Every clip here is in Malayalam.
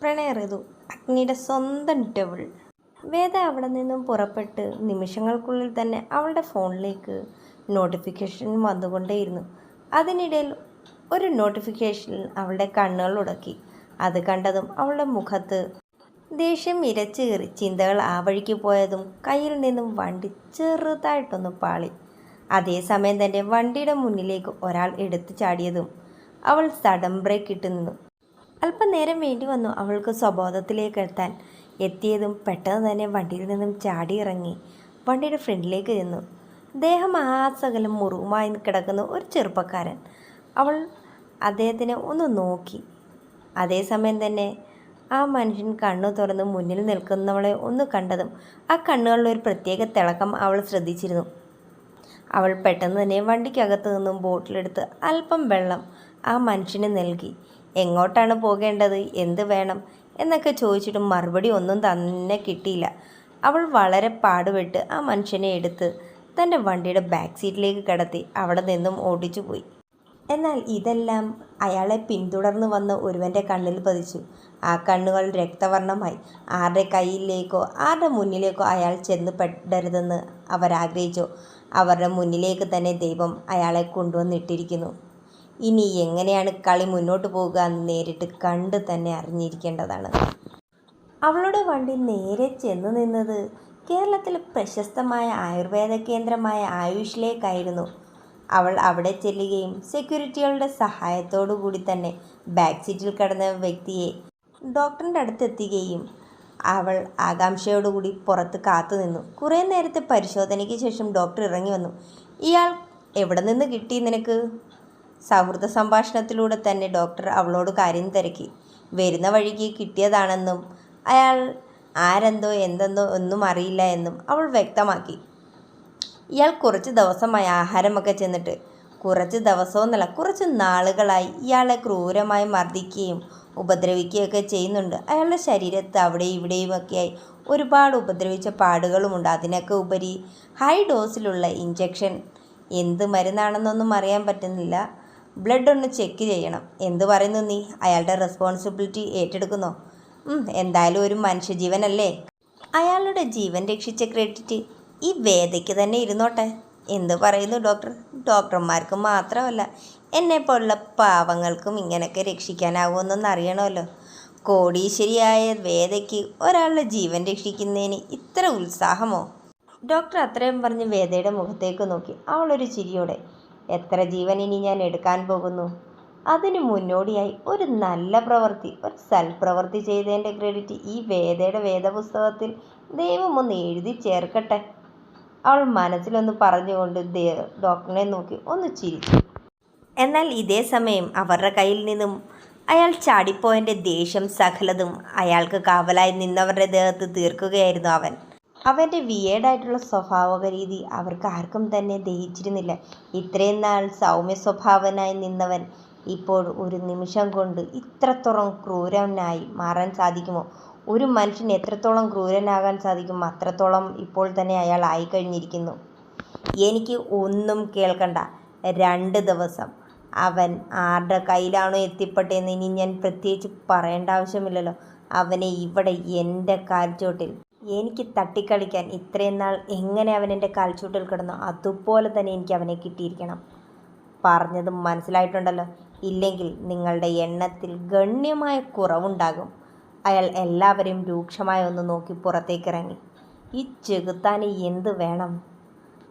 പ്രണയ ഋതു അഗ്നിയുടെ സ്വന്തം ഡെവിൾ വേദ അവിടെ നിന്നും പുറപ്പെട്ട് നിമിഷങ്ങൾക്കുള്ളിൽ തന്നെ അവളുടെ ഫോണിലേക്ക് നോട്ടിഫിക്കേഷൻ വന്നുകൊണ്ടേയിരുന്നു. അതിനിടയിൽ ഒരു നോട്ടിഫിക്കേഷനിൽ അവളുടെ കണ്ണുകൾ ഉടക്കി. അത് കണ്ടതും അവളുടെ മുഖത്ത് ദേഷ്യം ഇരച്ചേറി ചിന്തകൾ ആ വഴിക്ക് പോയതും കയ്യിൽ നിന്നും വണ്ടി ചെറുതായിട്ടൊന്ന് പാളി. അതേസമയം തന്നെ വണ്ടിയുടെ മുന്നിലേക്ക് ഒരാൾ എടുത്തു ചാടിയതും അവൾ സഡം ബ്രേക്ക് ഇട്ട് നിന്നു. അല്പനേരം വേണ്ടി വന്നു അവൾക്ക് സ്വബോധത്തിലേക്ക് എത്താൻ. എത്തിയതും പെട്ടെന്ന് തന്നെ വണ്ടിയിൽ നിന്നും ചാടി ഇറങ്ങി വണ്ടിയുടെ ഫ്രണ്ടിലേക്ക് ചെന്നു. ദേഹം ആസകലം മുറുകുമായി കിടക്കുന്ന ഒരു ചെറുപ്പക്കാരൻ. അവൾ അദ്ദേഹത്തിനെ ഒന്ന് നോക്കി. അതേസമയം തന്നെ ആ മനുഷ്യൻ കണ്ണു തുറന്ന് മുന്നിൽ നിൽക്കുന്നവളെ ഒന്ന് കണ്ടതും ആ കണ്ണുകളിൽ ഒരു പ്രത്യേക തിളക്കം അവൾ ശ്രദ്ധിച്ചിരുന്നു. അവൾ പെട്ടെന്ന് തന്നെ വണ്ടിക്കകത്ത് നിന്നും ബോട്ടിലെടുത്ത് അല്പം വെള്ളം ആ മനുഷ്യന് നൽകി. എങ്ങോട്ടാണ് പോകേണ്ടത്? എന്ത് വേണം? എന്നൊക്കെ ചോദിച്ചിട്ടും മറുപടി ഒന്നും തന്നെ കിട്ടിയില്ല. അവൾ വളരെ പാടുപെട്ട് ആ മനുഷ്യനെ എടുത്ത് തന്റെ വണ്ടിയുടെ ബാക്ക് സീറ്റിലേക്ക് കിടത്തി അവിടെ നിന്നും ഓടിച്ചു പോയി. എന്നാൽ ഇതെല്ലാം അയാളെ പിന്തുടർന്ന് വന്ന ഒരുവന്റെ കണ്ണിൽ പതിച്ചു. ആ കണ്ണുകൾ രക്തവർണമായി. ആരുടെ കയ്യിലേക്കോ ആരുടെ മുന്നിലേക്കോ അയാൾ ചെന്ന് പെടരുതെന്ന് അവരാഗ്രഹിച്ചു അവരുടെ മുന്നിലേക്ക് തന്നെ ദൈവം അയാളെ കൊണ്ടുവന്നിട്ടിരിക്കുന്നു. ഇനി എങ്ങനെയാണ് കളി മുന്നോട്ട് പോകുക എന്ന് നേരിട്ട് കണ്ട് തന്നെ അറിഞ്ഞിരിക്കേണ്ടതാണ്. അവളുടെ വണ്ടി നേരെ ചെന്ന് നിന്നത് കേരളത്തിലെ പ്രശസ്തമായ ആയുർവേദ കേന്ദ്രമായ ആയുഷിലേക്കായിരുന്നു. അവൾ അവിടെ ചെല്ലുകയും സെക്യൂരിറ്റികളുടെ സഹായത്തോടു കൂടി തന്നെ ബാക്ക് സീറ്റിൽ കിടന്ന വ്യക്തിയെ ഡോക്ടറിന്റെ അടുത്തെത്തുകയും അവൾ ആകാംക്ഷയോടുകൂടി പുറത്ത് കാത്തു നിന്നു. കുറേ നേരത്തെ പരിശോധനയ്ക്ക് ശേഷം ഡോക്ടർ ഇറങ്ങി വന്നു. ഇയാൾ എവിടെ നിന്ന് കിട്ടി നിനക്ക്? സൗഹൃദ സംഭാഷണത്തിലൂടെ തന്നെ ഡോക്ടർ അവളോട് കാര്യം തിരക്കി. വരുന്ന വഴിക്ക് കിട്ടിയതാണെന്നും അയാൾ ആരെന്തോ എന്തെന്തോ ഒന്നും അറിയില്ല എന്നും അവൾ വ്യക്തമാക്കി. ഇയാൾ കുറച്ച് ദിവസമായി ആഹാരമൊക്കെ ചെന്നിട്ട് കുറച്ച് ദിവസമൊന്നല്ല കുറച്ച് നാളുകളായി ഇയാളെ ക്രൂരമായി മർദ്ദിക്കുകയും ഉപദ്രവിക്കുകയൊക്കെ ചെയ്യുന്നുണ്ട്. അയാളുടെ ശരീരത്ത് അവിടെ ഇവിടെയുമൊക്കെയായി ഒരുപാട് ഉപദ്രവിച്ച പാടുകളുമുണ്ട്. അതിനൊക്കെ ഉപരി ഹൈ ഡോസിലുള്ള ഇഞ്ചക്ഷൻ എന്ത് മരുന്നാണെന്നൊന്നും അറിയാൻ പറ്റുന്നില്ല. ബ്ലഡ് ഒന്ന് ചെക്ക് ചെയ്യണം. എന്ത് പറയുന്നു നീ? അയാളുടെ റെസ്പോൺസിബിലിറ്റി ഏറ്റെടുക്കുന്നോ? എന്തായാലും ഒരു മനുഷ്യജീവനല്ലേ? അയാളുടെ ജീവൻ രക്ഷിച്ച ക്രെഡിറ്റ് ഈ വേദയ്ക്ക് തന്നെ ഇരുന്നോട്ടെ. എന്ത് പറയുന്നു ഡോക്ടർ ഡോക്ടർമാർക്ക് മാത്രമല്ല എന്നെപ്പോലുള്ള പാവങ്ങൾക്കും ഇങ്ങനെയൊക്കെ രക്ഷിക്കാനാവുമെന്നൊന്ന് അറിയണമല്ലോ കോടീശ്വരിയായ വേദയ്ക്ക് ഒരാളുടെ ജീവൻ രക്ഷിക്കുന്നതിന് ഇത്ര ഉത്സാഹമോ? ഡോക്ടർ അത്രയും പറഞ്ഞ് വേദയുടെ മുഖത്തേക്ക് നോക്കി. അവളൊരു ചിരിയോടെ എത്ര ജീവൻ ഇനി ഞാൻ എടുക്കാൻ പോകുന്നു? അതിനു മുന്നോടിയായി ഒരു നല്ല പ്രവൃത്തി ഒരു സൽപ്രവൃത്തി ചെയ്തതിന്റെ ക്രെഡിറ്റ് ഈ വേദയുടെ വേദപുസ്തകത്തിൽ ദൈവം ഒന്ന് എഴുതി ചേർക്കട്ടെ? അവൾ മനസ്സിലൊന്ന് പറഞ്ഞുകൊണ്ട് ഡോക്ടറിനെ നോക്കി ഒന്ന് ചിരിച്ചു. എന്നാൽ ഇതേ സമയം അവരുടെ കയ്യിൽ നിന്നും അയാൾ ചാടിപ്പോയന്റെ ദേഷ്യം സകലതും അയാൾക്ക് കാവലായി നിന്നവരുടെ ദേഹത്ത് തീർക്കുകയായിരുന്നു അവൻ. അവന്റെ വിയേഡായിട്ടുള്ള സ്വഭാവക രീതി അവർക്ക് ആർക്കും തന്നെ ദഹിച്ചിരുന്നില്ല. ഇത്രയും നാൾ സൗമ്യ സ്വഭാവനായി നിന്നവൻ ഇപ്പോൾ ഒരു നിമിഷം കൊണ്ട് ഇത്രത്തോളം ക്രൂരനായി മാറാൻ സാധിക്കുമോ? ഒരു മനുഷ്യന് എത്രത്തോളം ക്രൂരനാകാൻ സാധിക്കും അത്രത്തോളം ഇപ്പോൾ തന്നെ അയാൾ ആയിക്കഴിഞ്ഞിരിക്കുന്നു. എനിക്ക് ഒന്നും കേൾക്കണ്ട. രണ്ട് ദിവസം. അവൻ ആരുടെ കയ്യിലാണോ എത്തിപ്പെട്ടതെന്ന് ഇനി ഞാൻ പ്രത്യേകിച്ച് പറയേണ്ട ആവശ്യമില്ലല്ലോ. അവനെ ഇവിടെ എന്റെ കാൽച്ചോട്ടിൽ എനിക്ക് തട്ടിക്കളിക്കാൻ ഇത്രയും നാൾ എങ്ങനെ അവൻ എന്റെ കാൽച്ചൂട്ടിൽ കിടന്നു അതുപോലെ തന്നെ എനിക്ക് അവനെ കിട്ടിയിരിക്കണം. പറഞ്ഞത് മനസ്സിലായിട്ടുണ്ടല്ലോ. ഇല്ലെങ്കിൽ നിങ്ങളുടെ എണ്ണത്തിൽ ഗണ്യമായ കുറവുണ്ടാകും. അയാൾ എല്ലാവരെയും രൂക്ഷമായി ഒന്ന് നോക്കി പുറത്തേക്കിറങ്ങി. ഈ ചെകുത്താന് എന്ത് വേണം?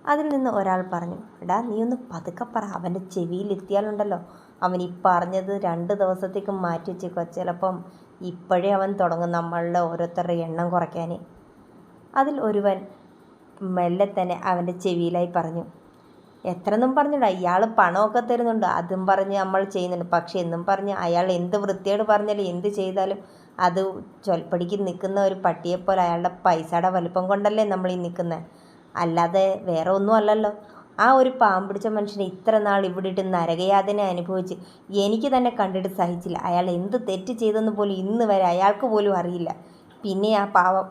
അതിൽ നിന്ന് ഒരാൾ പറഞ്ഞു എടാ നീ ഒന്ന് പതുക്കെ പറ. അവന്റെ ചെവിയിലെത്തിയാലുണ്ടല്ലോ അവൻ ഈ പറഞ്ഞത് രണ്ട് ദിവസത്തേക്ക് മാറ്റി വെച്ചേക്കോ ചിലപ്പം ഇപ്പോഴേ അവൻ തുടങ്ങും നമ്മളുടെ ഓരോരുത്തരുടെ എണ്ണം കുറയ്ക്കാൻ അതിൽ ഒരുവൻ മെല്ലെ തന്നെ അവന്റെ ചെവിയിലായി പറഞ്ഞു എത്രയെന്നും പറഞ്ഞിടാ ഇയാൾ പണമൊക്കെ തരുന്നുണ്ട് അതും പറഞ്ഞ് നമ്മൾ ചെയ്യുന്നുണ്ട്. പക്ഷേ എന്നും പറഞ്ഞ് അയാൾ എന്ത് വൃത്തിയോട് പറഞ്ഞാലും എന്ത് ചെയ്താലും അത് ചൊൽപ്പടിക്ക് നിൽക്കുന്ന ഒരു പട്ടിയെപ്പോലെ അയാളുടെ പൈസയുടെ വലുപ്പം കൊണ്ടല്ലേ നമ്മൾ ഈ നിൽക്കുന്നത് അല്ലാതെ വേറെ ഒന്നും അല്ലല്ലോ. ആ ഒരു പാമ്പ് പിടിച്ച മനുഷ്യനെ ഇത്ര നാൾ ഇവിടെ ഇട്ട് നരകയാതനെ അനുഭവിച്ച് എനിക്ക് തന്നെ കണ്ടിട്ട് സഹിച്ചില്ല. അയാൾ എന്ത് തെറ്റ് ചെയ്തെന്ന് പോലും ഇന്ന് വരെ അയാൾക്ക് പോലും അറിയില്ല. പിന്നെ ആ പാവം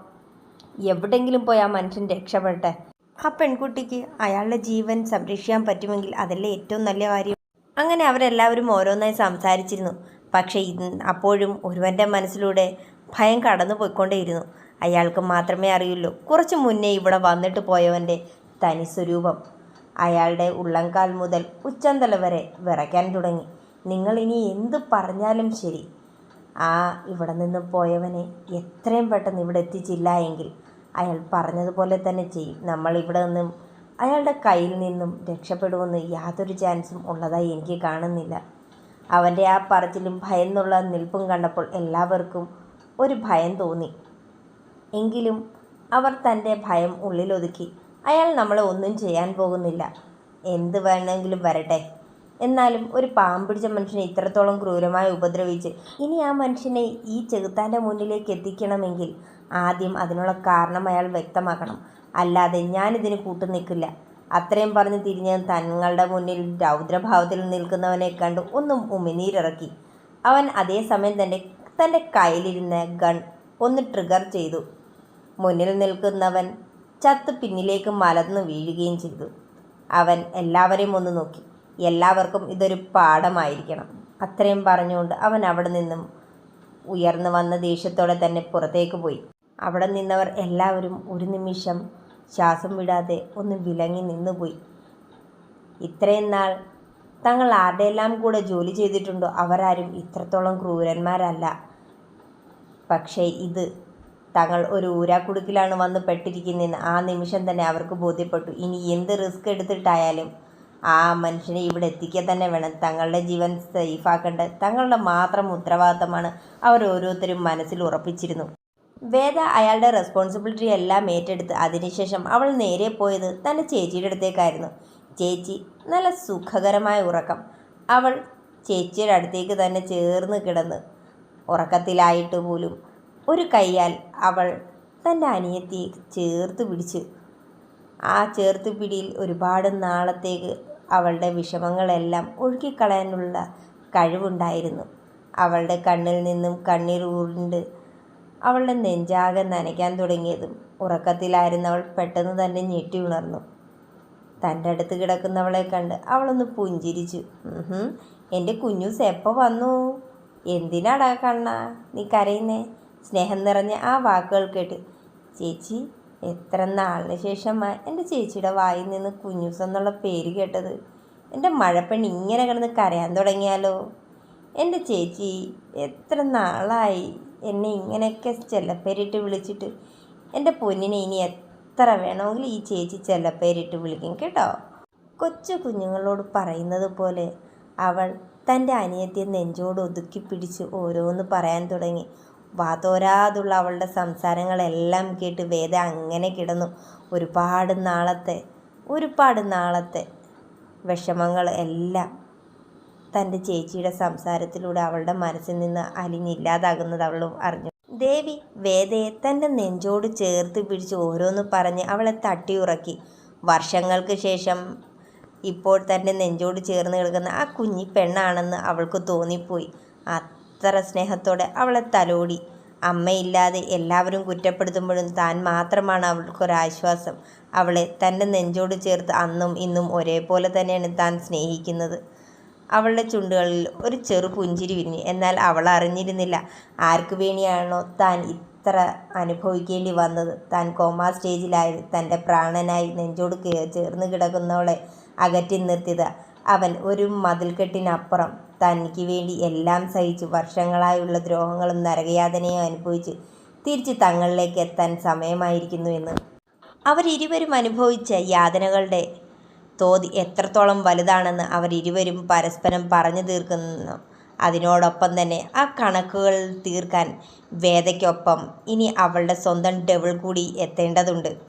എവിടെങ്കിലും പോയി ആ മനുഷ്യൻ രക്ഷപ്പെടട്ടെ? ആ പെൺകുട്ടിക്ക് അയാളുടെ ജീവൻ സംരക്ഷിക്കാൻ പറ്റുമെങ്കിൽ അതല്ലേ ഏറ്റവും നല്ല കാര്യം. അങ്ങനെ അവരെല്ലാവരും ഓരോന്നായി സംസാരിച്ചിരുന്നു. പക്ഷേ അപ്പോഴും ഒരുവന്റെ മനസ്സിലൂടെ ഭയം കടന്നു പോയിക്കൊണ്ടേയിരുന്നു അയാൾക്ക് മാത്രമേ അറിയുള്ളൂ. കുറച്ച് മുന്നേ ഇവിടെ വന്നിട്ട് പോയവന്റെ തനി സ്വരൂപം അയാളുടെ ഉള്ളംകാൽ മുതൽ ഉച്ചന്തല വരെ വിറയ്ക്കാൻ തുടങ്ങി. നിങ്ങൾ ഇനി എന്ത് പറഞ്ഞാലും ശരി. ആ ഇവിടെ നിന്ന് പോയവനെ എത്രയും പെട്ടെന്ന് ഇവിടെ എത്തിച്ചില്ല എങ്കിൽ അയാൾ പറഞ്ഞതുപോലെ തന്നെ ചെയ്യും. നമ്മൾ ഇവിടെ നിന്നും അയാളുടെ കയ്യിൽ നിന്നും രക്ഷപ്പെടുമെന്ന് യാതൊരു ചാൻസും ഉള്ളതായി എനിക്ക് കാണുന്നില്ല. അവന്റെ ആ പറച്ചിലും ഭയന്നുള്ള നിൽപ്പും കണ്ടപ്പോൾ എല്ലാവർക്കും ഒരു ഭയം തോന്നി. എങ്കിലും അവർ തന്റെ ഭയം ഉള്ളിലൊതുക്കി അയാൾ നമ്മളെ ഒന്നും ചെയ്യാൻ പോകുന്നില്ല. എന്ത് വേണമെങ്കിലും വരട്ടെ. എന്നാലും ഒരു പാമ്പിടിച്ച മനുഷ്യനെ ഇത്രത്തോളം ക്രൂരമായി ഉപദ്രവിച്ച് ഇനി ആ മനുഷ്യനെ ഈ ചെകുത്താന്റെ മുന്നിലേക്ക് എത്തിക്കണമെങ്കിൽ ആദ്യം അതിനുള്ള കാരണം അയാൾ വ്യക്തമാക്കണം. അല്ലാതെ ഞാനിതിന് കൂട്ടു നിൽക്കില്ല. അത്രയും പറഞ്ഞ് തിരിഞ്ഞ് തങ്ങളുടെ മുന്നിൽ രൗദ്രഭാവത്തിൽ നിൽക്കുന്നവനെ കണ്ട് ഒന്നും ഉമിനീരിറക്കി. അവൻ അതേസമയം തന്നെ തന്റെ കയ്യിലിരുന്ന ഗൺ ഒന്ന് ട്രിഗർ ചെയ്തു. മുന്നിൽ നിൽക്കുന്നവൻ ചത്ത് പിന്നിലേക്ക് മലർന്നു വീഴുകയും ചെയ്തു. അവൻ എല്ലാവരെയും ഒന്ന് നോക്കി. എല്ലാവർക്കും ഇതൊരു പാഠമായിരിക്കണം. അത്രയും പറഞ്ഞുകൊണ്ട് അവൻ അവിടെ നിന്നും ഉയർന്നു വന്ന ദേഷ്യത്തോടെ തന്നെ പുറത്തേക്ക് പോയി. അവിടെ നിന്നവർ എല്ലാവരും ഒരു നിമിഷം ശ്വാസം വിടാതെ ഒന്ന് വിലങ്ങി നിന്നുപോയി. ഇത്രയും നാൾ തങ്ങൾ ആരുടെയെല്ലാം കൂടെ ജോലി ചെയ്തിട്ടുണ്ടോ അവരാരും ഇത്രത്തോളം ക്രൂരന്മാരല്ല. പക്ഷേ ഇത് തങ്ങൾ ഒരു ഊരാക്കുടുക്കിലാണ് വന്ന് പെട്ടിരിക്കുന്നതെന്ന് ആ നിമിഷം തന്നെ അവർക്ക് ബോധ്യപ്പെട്ടു. ഇനി എന്ത് റിസ്ക് എടുത്തിട്ടായാലും ആ മനുഷ്യനെ ഇവിടെ എത്തിക്കുക തന്നെ വേണം. തങ്ങളുടെ ജീവൻ സേഫാക്കേണ്ടത് തങ്ങളുടെ മാത്രം ഉത്തരവാദിത്തമാണ് അവർ ഓരോരുത്തരും മനസ്സിൽ ഉറപ്പിച്ചിരുന്നു. വേദ അയാളുടെ റെസ്പോൺസിബിലിറ്റി എല്ലാം ഏറ്റെടുത്ത് അതിനുശേഷം അവൾ നേരെ പോയത് തന്റെ ചേച്ചിയുടെ അടുത്തേക്കായിരുന്നു. ചേച്ചി നല്ല സുഖകരമായ ഉറക്കം. അവൾ ചേച്ചിയുടെ അടുത്തേക്ക് തന്നെ ചേർന്ന് കിടന്ന് ഉറക്കത്തിലായിട്ട് പോലും ഒരു കൈയാൽ അവൾ തന്റെ അനിയത്തിയെ ചേർത്ത് പിടിച്ച് ആ ചേർത്ത് പിടിയിൽ ഒരുപാട് നാളത്തേക്ക് അവളുടെ വിഷമങ്ങളെല്ലാം ഒഴുക്കിക്കളയാനുള്ള കഴിവുണ്ടായിരുന്നു. അവളുടെ കണ്ണിൽ നിന്നും കണ്ണീർ ഉരുണ്ട് അവളുടെ നെഞ്ചാകെ നനയ്ക്കാൻ തുടങ്ങിയതും ഉറക്കത്തിലായിരുന്നവൾ പെട്ടെന്ന് തന്നെ ഞെട്ടി ഉണർന്നു. തന്റെ അടുത്ത് കിടക്കുന്നവളെ കണ്ട് അവളൊന്ന് പുഞ്ചിരിച്ചു. എന്റെ കുഞ്ഞൂസ് എപ്പോൾ വന്നു? എന്തിനാടാ കണ്ണ നീ കരയുന്നേ? സ്നേഹം നിറഞ്ഞ ആ വാക്കുകൾ കേട്ട് ചേച്ചി എത്ര നാളിന് ശേഷം എന്റെ ചേച്ചിയുടെ വായിൽ നിന്ന് കുഞ്ഞൂസ് എന്നുള്ള പേര് കേട്ടത്? എന്റെ മഴപ്പണി ഇങ്ങനെ കിടന്ന് കരയാൻ തുടങ്ങിയാലോ? എന്റെ ചേച്ചി എത്ര നാളായി എന്നെ ഇങ്ങനെയൊക്കെ ചെല്ലപ്പേരിട്ട് വിളിച്ചിട്ട്? എന്റെ പൊന്നിനെ ഇനി എത്ര വേണമെങ്കിലും ഈ ചേച്ചി ചെല്ലപ്പേരിട്ട് വിളിക്കും കേട്ടോ? കൊച്ചു കുഞ്ഞുങ്ങളോട് പറയുന്നത് പോലെ അവൾ തന്റെ അനിയത്തിയെ നെഞ്ചോട് ഒതുക്കി പിടിച്ച് ഓരോന്ന് പറയാൻ തുടങ്ങി. വാതോരാതുള്ള അവളുടെ സംസാരങ്ങളെല്ലാം കേട്ട് വേദ അങ്ങനെ കിടന്നു. ഒരുപാട് നാളത്തെ ഒരുപാട് നാളത്തെ വിഷമങ്ങൾ എല്ലാം തന്റെ ചേച്ചിയുടെ സംസാരത്തിലൂടെ അവളുടെ മനസ്സിൽ നിന്ന് അലിഞ്ഞില്ലാതാകുന്നത് അവൾ അറിഞ്ഞു. ദേവി വേദയെ തന്റെ നെഞ്ചോട് ചേർത്ത് പിടിച്ച് ഓരോന്ന് പറഞ്ഞ് അവളെ തട്ടിയുറക്കി. വർഷങ്ങൾക്ക് ശേഷം ഇപ്പോൾ തന്റെ നെഞ്ചോട് ചേർന്ന് കിടക്കുന്ന ആ കുഞ്ഞി പെണ്ണാണെന്ന് അവൾക്ക് തോന്നിപ്പോയി. അത്ര സ്നേഹത്തോടെ അവളെ തലോടി. അമ്മയില്ലാതെ എല്ലാവരും കുറ്റപ്പെടുത്തുമ്പോഴും താൻ മാത്രമാണ് അവൾക്കൊരാശ്വാസം. അവളെ തന്റെ നെഞ്ചോട് ചേർത്ത് അന്നും ഇന്നും ഒരേപോലെ തന്നെയാണ് താൻ സ്നേഹിക്കുന്നത്. അവളുടെ ചുണ്ടുകളിൽ ഒരു ചെറു പുഞ്ചിരി വിരിഞ്ഞു. എന്നാൽ അവൾ അറിഞ്ഞിരുന്നില്ല ആർക്കു വേണ്ടിയാണോ താൻ ഇത്ര അനുഭവിക്കേണ്ടി വന്നത്. താൻ കോമാ സ്റ്റേജിലായി തന്റെ പ്രാണനായി നെഞ്ചോട് ചേർന്ന് കിടക്കുന്നവളെ അകറ്റി നിർത്തിയത്. അവൻ ഒരു മതിൽക്കെട്ടിനപ്പുറം തനിക്ക് വേണ്ടി എല്ലാം സഹിച്ച് വർഷങ്ങളായുള്ള ദ്രോഹങ്ങളും നരകയാതനയും അനുഭവിച്ച് തിരിച്ച് തങ്ങളിലേക്ക് എത്താൻ സമയമായിരിക്കുന്നു എന്ന്. അവരിരുവരും അനുഭവിച്ച യാതനകളുടെ തോത് എത്രത്തോളം വലുതാണെന്ന് അവരിരുവരും പരസ്പരം പറഞ്ഞു തീർക്കുന്നു. അതിനോടൊപ്പം തന്നെ ആ കണക്കുകൾ തീർക്കാൻ വേദയ്ക്കൊപ്പം ഇനി അവളുടെ സ്വന്തം ഡെവിൾ കൂടി എത്തേണ്ടതുണ്ട്.